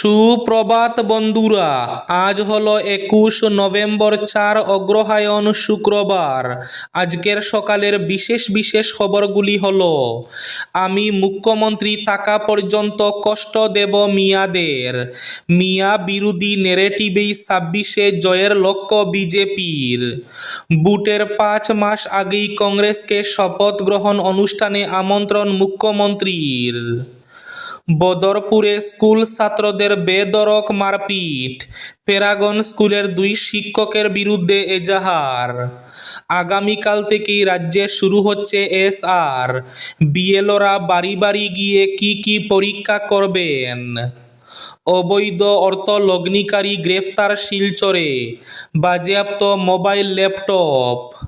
সুপ্রভাত বন্ধুরা, আজ হলো একুশ নভেম্বর চার অগ্রহায়ণ শুক্রবার। আজকের সকালের বিশেষ বিশেষ খবরগুলি হলো, আমি মুখ্যমন্ত্রী থাকা পর্যন্ত কষ্ট দেব মিয়াদের। মিয়া বিরোধী নেরেটিভেই ছাব্বিশে জয়ের লক্ষ্য বিজেপির। বুটের পাঁচ মাস আগেই কংগ্রেসকে শপথ গ্রহণ অনুষ্ঠানে আমন্ত্রণ মুখ্যমন্ত্রীর। বদরপুরে স্কুল ছাত্রদের বেদরক মারপিট। প্যারাগন স্কুলের দুই শিক্ষকের বিরুদ্ধে এজাহার। আগামীকাল থেকেই রাজ্যে শুরু হচ্ছে এসআর। বিএলওরা বাড়ি বাড়ি গিয়ে কি কি পরীক্ষা করবেন? অবৈধ অর্থ লগ্নিকারী গ্রেফতার শিলচরে। বাজেয়াপ্ত মোবাইল ল্যাপটপ।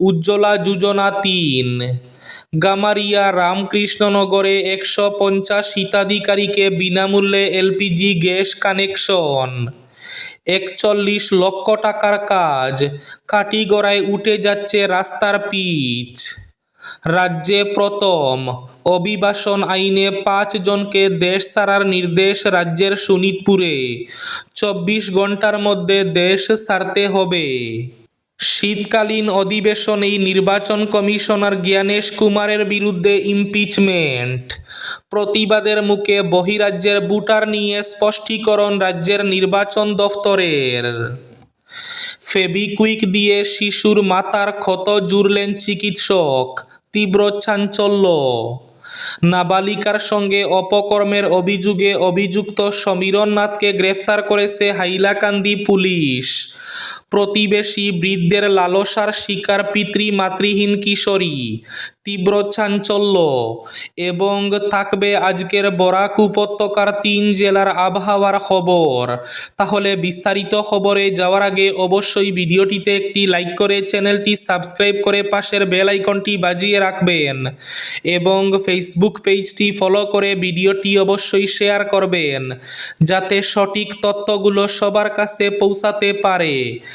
উজ্জ্বলা যোজনা তিন। গামারিয়া রামকৃষ্ণনগরে একশো পঞ্চাশ হিতাধিকারীকে বিনামূল্যে এলপিজি গ্যাস কানেকশন। একচল্লিশ লক্ষ টাকার কাজ। কাটিগড়ায় উঠে যাচ্ছে রাস্তার পিচ। রাজ্যে প্রথম। অভিবাসন আইনে পাঁচ জনকে দেশ ছাড়ার নির্দেশ রাজ্যের শোনিতপুরে চব্বিশ ঘণ্টার মধ্যে দেশ ছাড়তে হবে। শীতকালীন অধিবেশনেই নির্বাচন কমিশনার জ্ঞানেশ কুমারের বিরুদ্ধে ইমপিচমেন্ট। প্রতিবাদের মুখে বহিরাজ্যের বুটার নিয়ে স্পষ্টীকরণ রাজ্যের নির্বাচন দফতরের। ফেবিকুইক দিয়ে শিশুর মাথার ক্ষত জুড়লেন চিকিৎসক, তীব্র চাঞ্চল্য। নাবালিকার সঙ্গে অপকর্মের অভিযোগে অভিযুক্ত সমীরণ নাথকে গ্রেফতার করেছে হাইলাকান্দি পুলিশ। প্রতিবেশী বৃদ্ধের লালসার শিকার পিতৃ মাতৃহীন কিশোরী, তীব্র চাঞ্চল্য এবং থাকবে আজকের বরাক উপত্যকার তিন জেলার আবহাওয়ার খবর। তাহলে বিস্তারিত খবরে যাওয়ার আগে অবশ্যই ভিডিওটিতে একটি লাইক করে চ্যানেলটি সাবস্ক্রাইব করে পাশের বেল আইকনটি বাজিয়ে রাখবেন এবং ফেসবুক পেজটি ফলো করে ভিডিওটি অবশ্যই শেয়ার করবেন, যাতে সঠিক তথ্যগুলো সবার কাছে পৌঁছাতে পারে।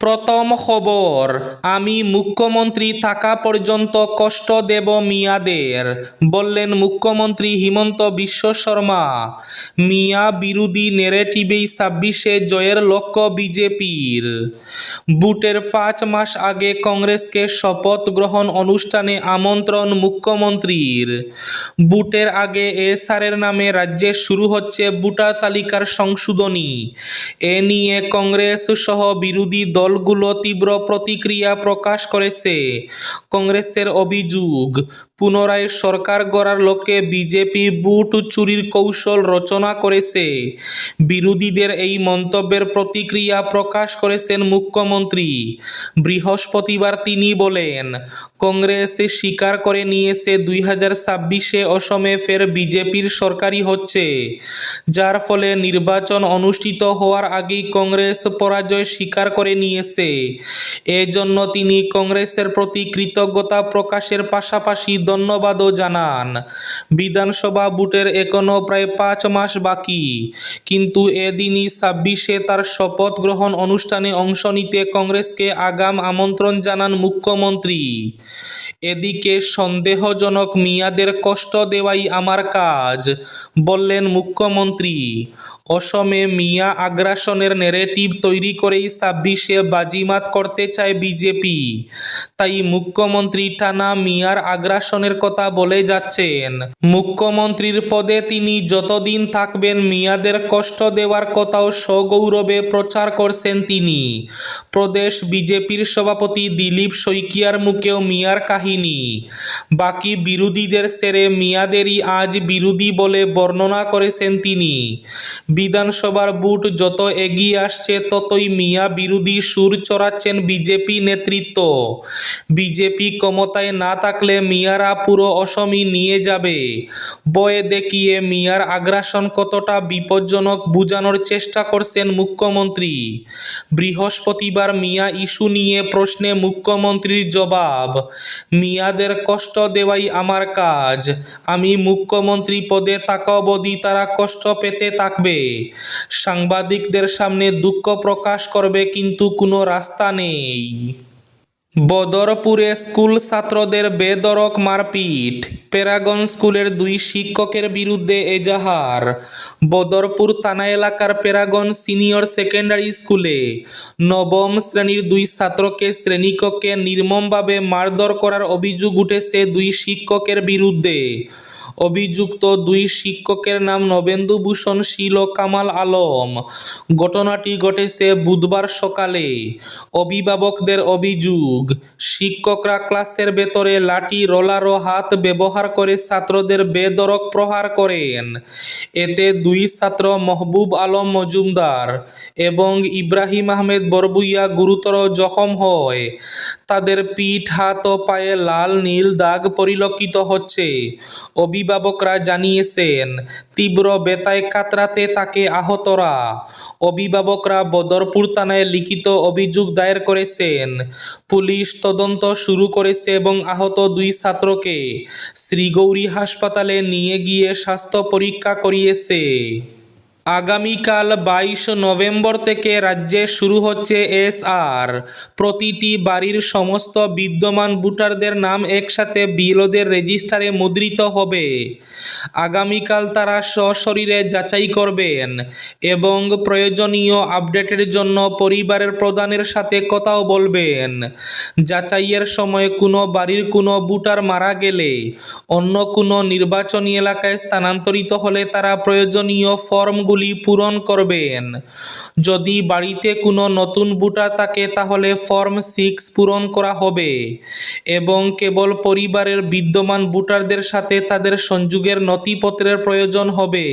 প্রথম খবর, আমি মুখ্যমন্ত্রী থাকা পর্যন্ত কষ্ট দেব মিয়াদের, বললেন মুখ্যমন্ত্রী হিমন্ত বিশ্ব শর্মা। মিয়া বিরোধী নেরেটিভেই ছাব্বিশে জয়ের লক্ষ্য বিজেপির। বুটের পাঁচ মাস আগে কংগ্রেসকে শপথ গ্রহণ অনুষ্ঠানে আমন্ত্রণ মুখ্যমন্ত্রীর। বুটের আগে এসআরের নামে রাজ্যে শুরু হচ্ছে বুটার তালিকার সংশোধনী। এ নিয়ে কংগ্রেস সহ বিরোধী দলগুলো তীব্র প্রতিক্রিয়া প্রকাশ করেছে। কংগ্রেসের অভিযোগ, পুনরায় সরকার গড়ার লক্ষ্যে বিজেপি বুট চুরির কৌশল রচনা করেছে। বিরোধীদের এই মন্তব্যের প্রতিক্রিয়া প্রকাশ করেছেন মুখ্যমন্ত্রী। বৃহস্পতিবার তিনি বলেন, কংগ্রেস স্বীকার করে নিয়েছে দুই হাজার ছাব্বিশে অসমে ফের বিজেপির সরকারি হচ্ছে। যার ফলে নির্বাচন অনুষ্ঠিত হওয়ার আগেই কংগ্রেস পরাজয় স্বীকার করে নিয়েছে এজন্য তিনি কংগ্রেসের প্রতি কৃতজ্ঞতা প্রকাশের পাশাপাশি ধন্যবাদও জানান। বিধানসভা বুটের এখনও প্রায় পাঁচ মাস বাকি। কিন্তু এদিনই ছাব্বিশে তার শপথ গ্রহণ অনুষ্ঠানে অংশ নিতে কংগ্রেসকে আগাম আমন্ত্রণ জানান মুখ্যমন্ত্রী। এদিকে সন্দেহজনক মিয়াদের কষ্ট দেওয়াই আমার কাজ, বললেন মুখ্যমন্ত্রী। অসমে মিয়া আগ্রাসনের নেরেটিভ তৈরি করেই ছাব্বিশে বাজিমাত করতে চায় বিজেপি। তাই মুখ্যমন্ত্রী টানা মিয়ার আগ্রাসনের কথা বলে যাচ্ছেন। মুখ্যমন্ত্রীর পদে তিনি যতদিন থাকবেন মিয়াদের কষ্ট দেওয়ার কথাও সগৌরবে প্রচার করছেন তিনি। প্রদেশ বিজেপির সভাপতি দিলীপ শইকিয়ার মুখেও মিয়ার কাহিনী। বাকি বিরোধীদের সেরে মিয়াদেরই আজ বিরোধী বলে বর্ণনা করেছেন তিনি। বিধানসভার বুট যত এগিয়ে আসছে, ততই মিয়া বিরোধী সুর চড়াচ্ছেন বিজেপি নেতৃত্ব। বিজেপি ক্ষমতায় না থাকলে মিয়ারা পুরো অসমই নিয়ে যাবে। বয়ে দেখিয়ে মিয়ার আগ্রাসন কতটা বিপজ্জনক বোঝানোর চেষ্টা করছেন মুখ্যমন্ত্রী। বৃহস্পতিবার মিয়া ইস্যু নিয়ে প্রশ্নে মুখ্যমন্ত্রীর জবাব, মিয়াদের কষ্ট দেওয়াই আমার কাজ। আমি মুখ্যমন্ত্রী পদে থাকা অবধি তারা কষ্ট পেতে থাকবে। সাংবাদিকদের সামনে দুঃখ প্রকাশ করবে কিন্তু কোনো রাস্তা নেই বদরপুরে স্কুল ছাত্রদের বেদরক মারপিট। প্যারাগন স্কুলের দুই শিক্ষকের বিরুদ্ধে এজাহার। বদরপুর থানা এলাকার প্যারাগন সিনিয়র সেকেন্ডারি স্কুলে নবম শ্রেণির দুই ছাত্রকে শ্রেণীকক্ষে নির্মমভাবে মারধর করার অভিযোগ উঠেছে দুই শিক্ষকের বিরুদ্ধে। অভিযুক্ত দুই শিক্ষকের নাম নবেন্দু ভূষণ শীল ও কামাল আলম। ঘটনাটি ঘটেছে বুধবার সকালে। অভিভাবকদের অভিযোগ শিক্ষকরা ক্লাসের ভেতরে লাঠি, রোলার ও হাত ব্যবহার করে ছাত্রদের বেদরক প্রহার করেন। এতে দুই ছাত্র মহবুব আলম মজুমদার এবং ইব্রাহিম আহমেদ বরবুইয়া গুরুতর জখম হয়। তাদের পিঠ, হাত ও পায়ে লাল, নীল দাগ পরিলক্ষিত হচ্ছে। অভিভাবকরা জানিয়েছেন, তীব্র বেতায় কাতরাতে তাকে আহতরা। অভিভাবকরা বদরপুর থানায় লিখিত অভিযোগ দায়ের করেছেন। পুলিশ তদন্ত শুরু করেছে এবং আহত দুই ছাত্রকে শ্রীগৌরী হাসপাতালে নিয়ে গিয়ে স্বাস্থ্য পরীক্ষা করিয়েছে। আগামীকাল বাইশ নভেম্বর থেকে রাজ্যে শুরু হচ্ছে এসআর প্রতিটি বাড়ির সমস্ত বিদ্যমান ভোটারদের নাম একসাথে বিএলওদের রেজিস্টারে মুদ্রিত হবে। আগামীকাল তারা সশরীরে যাচাই করবেন এবং প্রয়োজনীয় আপডেটের জন্য পরিবারের প্রধানের সাথে কথাও বলবেন। যাচাইয়ের সময় কোনো বাড়ির কোনো ভোটার মারা গেলে অন্য কোনো নির্বাচনী এলাকায় স্থানান্তরিত হলে তারা প্রয়োজনীয় ফর্মগুলি পূরণ করবেন। যদি বাড়িতে কোনো নতুন ভোটার থাকে, তাহলে ফর্ম সিক্স পূরণ করা হবে এবং কেবল পরিবারের বিদ্যমান ভোটারদের সাথে তাদের সংযোগের নথিপত্রের প্রয়োজন হবে।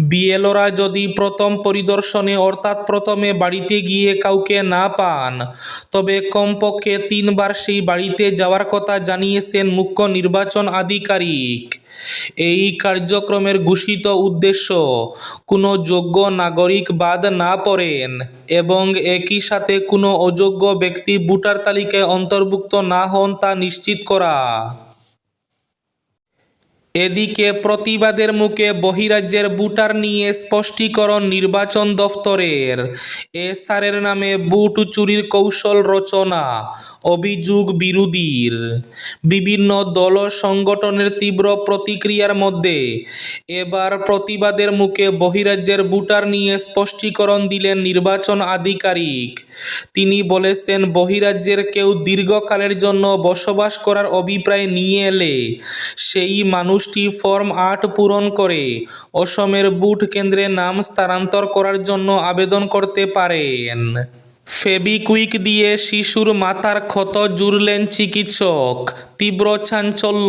বিএলওরা যদি প্রথম পরিদর্শনে অর্থাৎ প্রথমে বাড়িতে গিয়ে কাউকে না পান, তবে কমপক্ষে তিনবার সেই বাড়িতে যাওয়ার কথা জানিয়েছেন মুখ্য নির্বাচন আধিকারিক। এই কার্যক্রমের ঘোষিত উদ্দেশ্য, কোনো যোগ্য নাগরিক বাদ না পড়েন এবং একই সাথে কোনো অযোগ্য ব্যক্তি ভোটার তালিকায় অন্তর্ভুক্ত না হন তা নিশ্চিত করা। এদিকে প্রতিবাদের মুখে বহিরাজ্যের বুটার নিয়ে স্পষ্টীকরণ নির্বাচন দফতরের। এসআরের নামে বুট চুরির কৌশল রচনা, অভিযোগ বিরোধীর। বিভিন্ন দল সংগঠনের তীব্র প্রতিক্রিয়ার মধ্যে এবার প্রতিবাদের মুখে বহিরাজ্যের বুটার নিয়ে স্পষ্টীকরণ দিলেন নির্বাচন আধিকারিক। তিনি বলেছেন, বহিরাজ্যের কেউ দীর্ঘকালের জন্য বসবাস করার অভিপ্রায় নিয়ে এলে সেই মানুষটি ফর্ম আট পূরণ করে। অসমের বুট কেন্দ্রে নাম স্থানান্তর করার জন্য আবেদন করতে পারেন। ফেবিকুইক দিয়ে শিশুর মাথার ক্ষত জুড়লেন চিকিৎসক। তীব্র চাঞ্চল্য।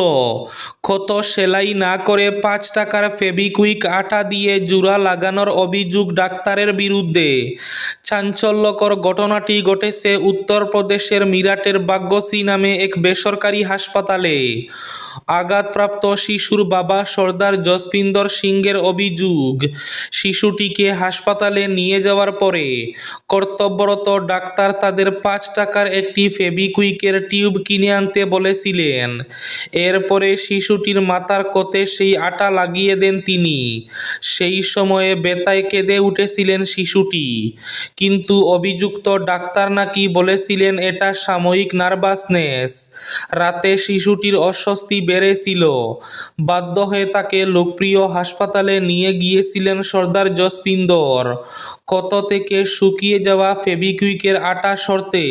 ক্ষত সেলাই না করে পাঁচ টাকার ফেবিকুইক আটা দিয়ে জোড়া লাগানোর অভিযোগ ডাক্তারের বিরুদ্ধে। চাঞ্চল্যকর ঘটনাটি ঘটেছে উত্তরপ্রদেশের মিরাটের বাগ্যসি নামে এক বেসরকারি হাসপাতালে। আঘাতপ্রাপ্ত শিশুর বাবা সর্দার জসপিন্দর সিংয়ের অভিযোগ, শিশুটিকে হাসপাতালে নিয়ে যাওয়ার পরে কর্তব্যরত ডাক্তার তাদের পাঁচ টাকার একটি ফেবিকুইকের টিউব কিনে আনতে বলেছিলেন। এরপরে শিশুটির মাথার কতে সেই আটা লাগিয়ে দেন তিনি। সেই সময়ে বেতায় কেঁদে উঠেছিলেন শিশুটি। কিন্তু অভিযুক্ত ডাক্তার নাকি বলেছিলেন, এটা সাময়িক নার্ভাসনেস। রাতে শিশুটির অস্বস্তি বেড়েছিল। বাধ্য হয়ে তাকে লোকপ্রিয় হাসপাতালে নিয়ে গিয়েছিলেন সর্দার জসপিন্দর কত থেকে শুকিয়ে যাওয়া ফেবিকুইকের আটা সরতে।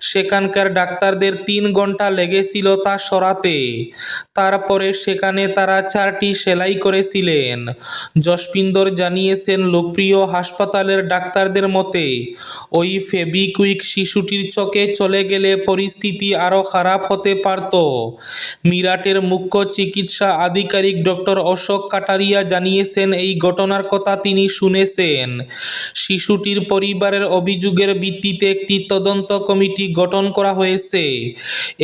সেখানকার ডাক্তারদের তিন ঘণ্টা লেগেছিল তা সরাতে। তারপরে সেখানে তারা চারটি সেলাই করেছিলেন। জসপিন্দর জানিয়েছেন, লোকপ্রিয় হাসপাতালের ডাক্তারদের মতে, ওই ফেবিকুইক শিশুটির চোখে চলে গেলে পরিস্থিতি আরও খারাপ হতে পারত। মিরাটের মুখ্য চিকিৎসা আধিকারিক ডক্টর অশোক কাটারিয়া জানিয়েছেন, এই ঘটনার কথা তিনি শুনেছেন। শিশুটির পরিবারের অভিযোগের ভিত্তিতে একটি তদন্ত কমিটি গঠন করা হয়েছে।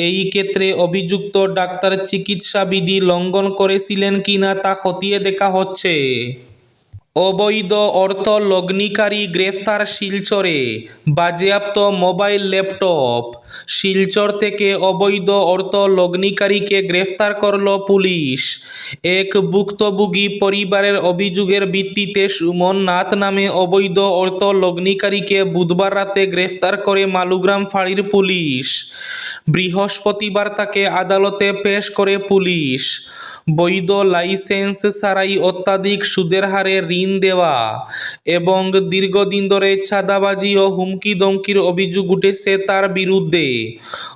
এই ক্ষেত্রে অভিযুক্ত ডাক্তার চিকিৎসা বিধি লঙ্ঘন করেছিলেন কিনা তা খতিয়ে দেখা হচ্ছে। অবৈধ অর্থ লগ্নিকারী গ্রেফতার শিলচরে। বাজেয়াপ্ত মোবাইল ল্যাপটপ। শিলচর থেকে অবৈধ অর্থ লগ্নিকারীকে গ্রেফতার করল পুলিশ। এক ভুক্তভোগী পরিবারের অভিযোগের ভিত্তিতে সুমন নাথ নামে অবৈধ অর্থ লগ্নিকারীকে বুধবার রাতে গ্রেফতার করে মালুগ্রাম ফাঁড়ির পুলিশ। বৃহস্পতিবার তাকে আদালতে পেশ করে পুলিশ। বৈধ লাইসেন্স ছাড়াই অত্যাধিক সুদের হারে ঋণ দেওয়া এবং দীর্ঘদিন ধরে চাঁদাবাজি ও হুমকি ধমকির অভিযোগ উঠেছে তার বিরুদ্ধে।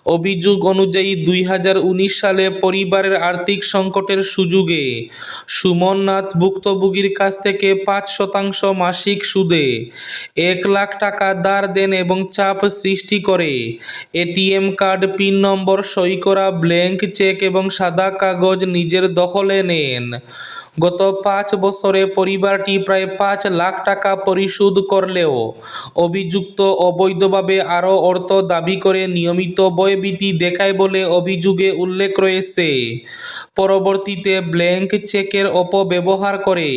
অভিযোগ অনুযায়ী দুই হাজার উনিশ সালে পরিবারের আর্থিক সংকটের সুযোগে সুমন নাথ ভুক্তভোগীর কাছ থেকে পাঁচ শতাংশ মাসিক সুদে এক লাখ টাকা ধার দেন এবং চাপ সৃষ্টি করে। এটিএম কার্ড, পিন নম্বর সই করা ব্ল্যাঙ্ক চেক এবং সাদা কাগজ নিজের দখলে নেন। গত পাঁচ বছরে পরিবারটি প্রায় পাঁচ লাখ টাকা পরিশোধ করলেও অভিযুক্ত অবৈধভাবে আরও অর্থ দাবি করে নিয়মিত বয়বীতি দেখায় বলে অভিযোগে উল্লেখ রয়েছে। পরবর্তীতে ব্ল্যাঙ্ক চেকের অপব্যবহার করে।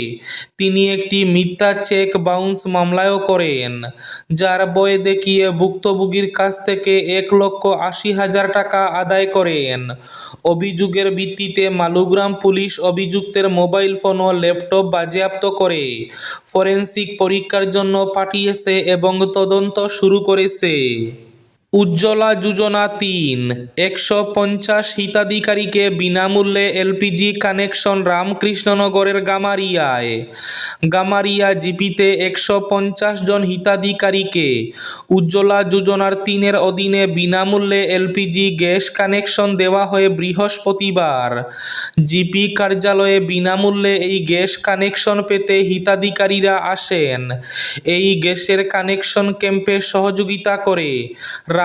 তিনি একটি মিথ্যা চেক বাউন্স মামলায়ও করেন, যার বয় দেখিয়ে ভুক্তভোগীর কাছ থেকে এক লক্ষ আশি হাজার টাকা আদায় করেন। অভিযোগের ভিত্তিতে মালুগ্রাম পুলিশ অভিযুক্তের মোবাইল ফোন ও ল্যাপটপ বাজেয়াপ্ত করে, ফরেনসিক পরীক্ষার জন্য পাঠিয়েছে এবং তদন্ত শুরু করেছে। উজ্জ্বলা যোজনা তিন। একশো পঞ্চাশ হিতাধিকারীকে বিনামূল্যে এলপিজি কানেকশন রামকৃষ্ণনগরের গামারিয়ায়। গামারিয়া জিপিতে একশো পঞ্চাশ জন হিতাধিকারীকে উজ্জ্বলা যোজনার তিনের অধীনে বিনামূল্যে এলপিজি গ্যাস কানেকশন দেওয়া হয় বৃহস্পতিবার। জিপি কার্যালয়ে বিনামূল্যে এই গ্যাস কানেকশন পেতে হিতাধিকারীরা আসেন। এই গ্যাসের কানেকশন ক্যাম্পে সহযোগিতা করে।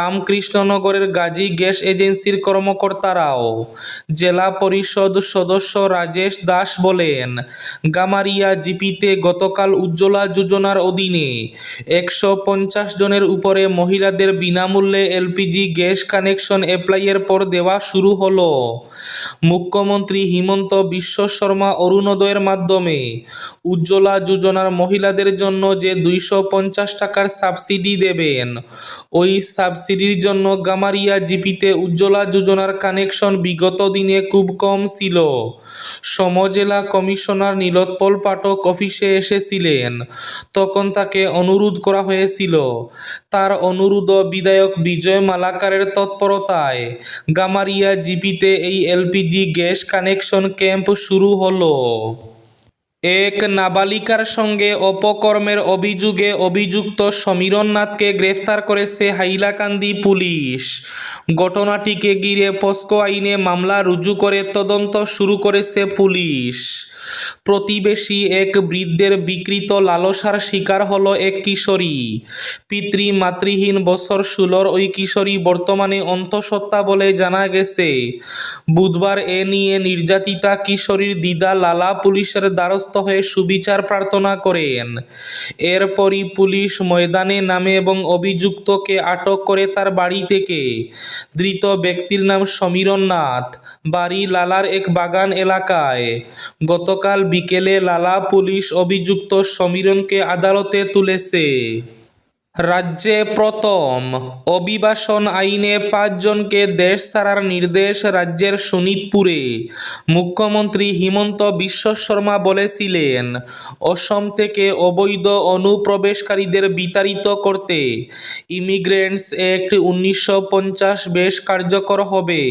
রামকৃষ্ণনগরের গাজী গ্যাস এজেন্সির কর্মকর্তারাও জেলা পরিষদ সদস্য রাজেশ দাস বলেন, গামারিয়া জিপিতে গতকাল উজ্জ্বলা যোজনার অধীনে একশো পঞ্চাশ জনের উপরে মহিলাদের বিনামূল্যে এলপিজি গ্যাস কানেকশন অ্যাপ্লাইয়ের পর দেওয়া শুরু হলো। মুখ্যমন্ত্রী হিমন্ত বিশ্ব শর্মা অরুণোদয়ের মাধ্যমে উজ্জ্বলা যোজনার মহিলাদের জন্য যে দুইশো পঞ্চাশ টাকার সাবসিডি দেবেন ওই সাবসিডির জন্য গামারিয়া জিপিতে উজ্জ্বলা যোজনার কানেকশন বিগত দিনে খুব কম ছিল। সমজেলা কমিশনার নীলোৎপল পাঠক অফিসে এসেছিলেন। তখন তাকে অনুরোধ করা হয়েছিল। তার অনুরোধ বিধায়ক বিজয় মালাকারের তৎপরতায় গামারিয়া জিপিতে এই এলপিজি গ্যাস কানেকশন ক্যাম্প শুরু হলো। এক নাবালিকার সঙ্গে অপকর্মের অভিযোগে অভিযুক্ত সমীরনাথকে গ্রেফতার করেছে হাইলাকান্দি পুলিশ। ঘটনাটিকে ঘিরে পস্কো আইনে মামলা রুজু করে তদন্ত শুরু করেছে পুলিশ। প্রতিবেশী এক বৃদ্ধের বিকৃত লালসার শিকার হল এক কিশোরী। পিতৃ মাতৃহীন বছর ষোলোর ওই কিশোরী বর্তমানে অন্তঃসত্ত্বা বলে জানা গেছে। বুধবার এ নিয়ে নির্যাতিতা কিশোরীর দিদা লালা পুলিশের দ্বারস্থ হয়ে সুবিচার প্রার্থনা করেন। এরপরই পুলিশ ময়দানে নামে এবং অভিযুক্তকে আটক করে তার বাড়ি থেকে। ধৃত ব্যক্তির নাম সমীরণ নাথ। বাড়ি লালার এক বাগান এলাকায়। গতকাল বিকেলে লালা পুলিশ অভিযুক্ত সমীরণকে আদালতে তুলেছে। রাজ্যে প্রথম অভিবাসন আইনে পাঁচজনকে দেশ ছাড়ার নির্দেশ রাজ্যের শোনিতপুরে মুখ্যমন্ত্রী হিমন্ত বিশ্ব শর্মা বলেছিলেন, অসম থেকে অবৈধ অনুপ্রবেশকারীদের বিতাড়িত করতে ইমিগ্রেন্টস অ্যাক্ট উনিশশো পঞ্চাশ বেশ কার্যকর হবে।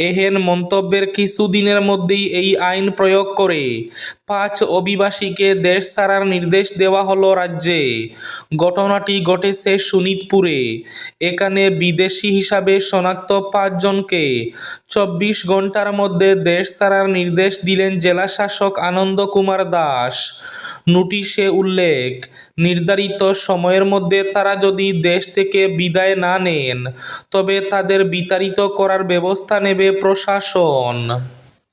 এহেন মন্তব্যের কিছুদিনের মধ্যেই এই আইন প্রয়োগ করে পাঁচ অভিবাসীকে দেশ ছাড়ার নির্দেশ দেওয়া হলো রাজ্যে। ঘটনাটি ঘটেছে শোনিতপুরে এখানে বিদেশি হিসাবে শনাক্ত পাঁচজনকে চব্বিশ ঘণ্টার মধ্যে দেশ ছাড়ার নির্দেশ দিলেন জেলাশাসক আনন্দ কুমার দাস। নোটিশে উল্লেখ, নির্ধারিত সময়ের মধ্যে তারা যদি দেশ থেকে বিদায় না নেন, তবে তাদের বিতাড়িত করার ব্যবস্থা নেবে প্রশাসন।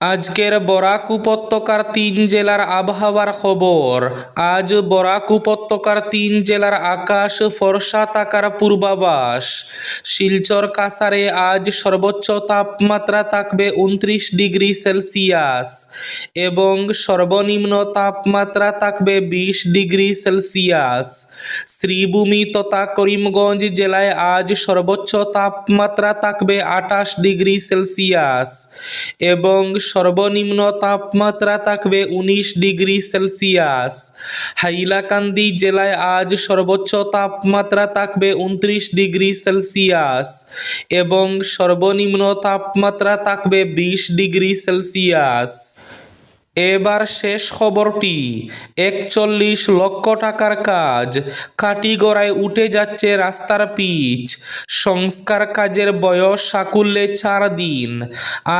আজকের বরাক উপত্যকার তিন জেলার আবহাওয়ার খবর। আজ বরাক উপত্যকার তিন জেলার আকাশ ফর্সা থাকার পূর্বাভাস। শিলচর কাসারে আজ সর্বোচ্চ তাপমাত্রা থাকবে উনত্রিশ ডিগ্রি সেলসিয়াস এবং সর্বনিম্ন তাপমাত্রা থাকবে বিশ ডিগ্রি সেলসিয়াস। শ্রীভূমি তথা করিমগঞ্জ জেলায় আজ সর্বোচ্চ তাপমাত্রা থাকবে আঠাশ ডিগ্রি সেলসিয়াস এবং সর্বনিম্ন তাপমাত্রা থাকবে উনিশ ডিগ্রি সেলসিয়াস। হাইলাকান্দি জেলায় আজ সর্বোচ্চ তাপমাত্রা থাকবে উনত্রিশ ডিগ্রি সেলসিয়াস এবং সর্বনিম্ন তাপমাত্রা থাকবে বিশ ডিগ্রি সেলসিয়াস। এবার শেষ খবরটি, একচল্লিশ লক্ষ টাকার কাজ কাটিগড়ায় উঠে যাচ্ছে রাস্তার পিচ। সংস্কার কাজের বয়স সাকুল্যে চার দিন,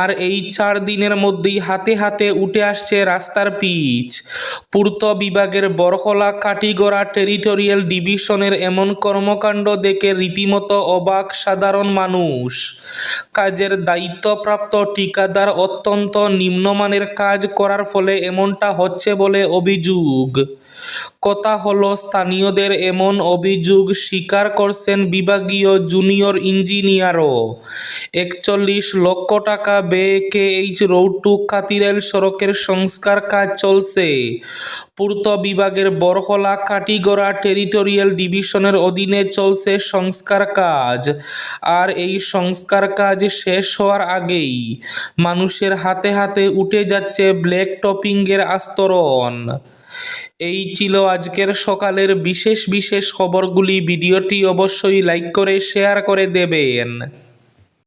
আর এই চার দিনের মধ্যেই হাতে হাতে উঠে আসছে রাস্তার পিচ। পূর্ত বিভাগের বরকলা কাটিগড়া টেরিটোরিয়াল ডিভিশনের এমন কর্মকাণ্ড দেখে রীতিমতো অবাক সাধারণ মানুষ। কাজের দায়িত্বপ্রাপ্ত ঠিকাদার অত্যন্ত নিম্নমানের কাজ করার ফলে এমনটা হচ্ছে বলে অভিযোগ। কথা হলো, স্থানীয়দের এমন অভিযোগ স্বীকার করছেন বিভাগীয় জুনিয়র ইঞ্জিনিয়ারও। একচল্লিশ লক্ষ টাকা ব্যয়ে কে এইচ রোড টু কাতিরেল সড়কের সংস্কার কাজ চলছে। পূর্ত বিভাগের বরহলা কাটিগড়া টেরিটোরিয়াল ডিভিশনের অধীনে চলছে সংস্কার কাজ। আর এই সংস্কার কাজ শেষ হওয়ার আগেই মানুষের হাতে হাতে উঠে যাচ্ছে ব্ল্যাক টপিংয়ের আস্তরণ। এই ছিল আজকের সকালের বিশেষ বিশেষ খবরগুলি। ভিডিওটি অবশ্যই লাইক করে, শেয়ার করে দেবেন।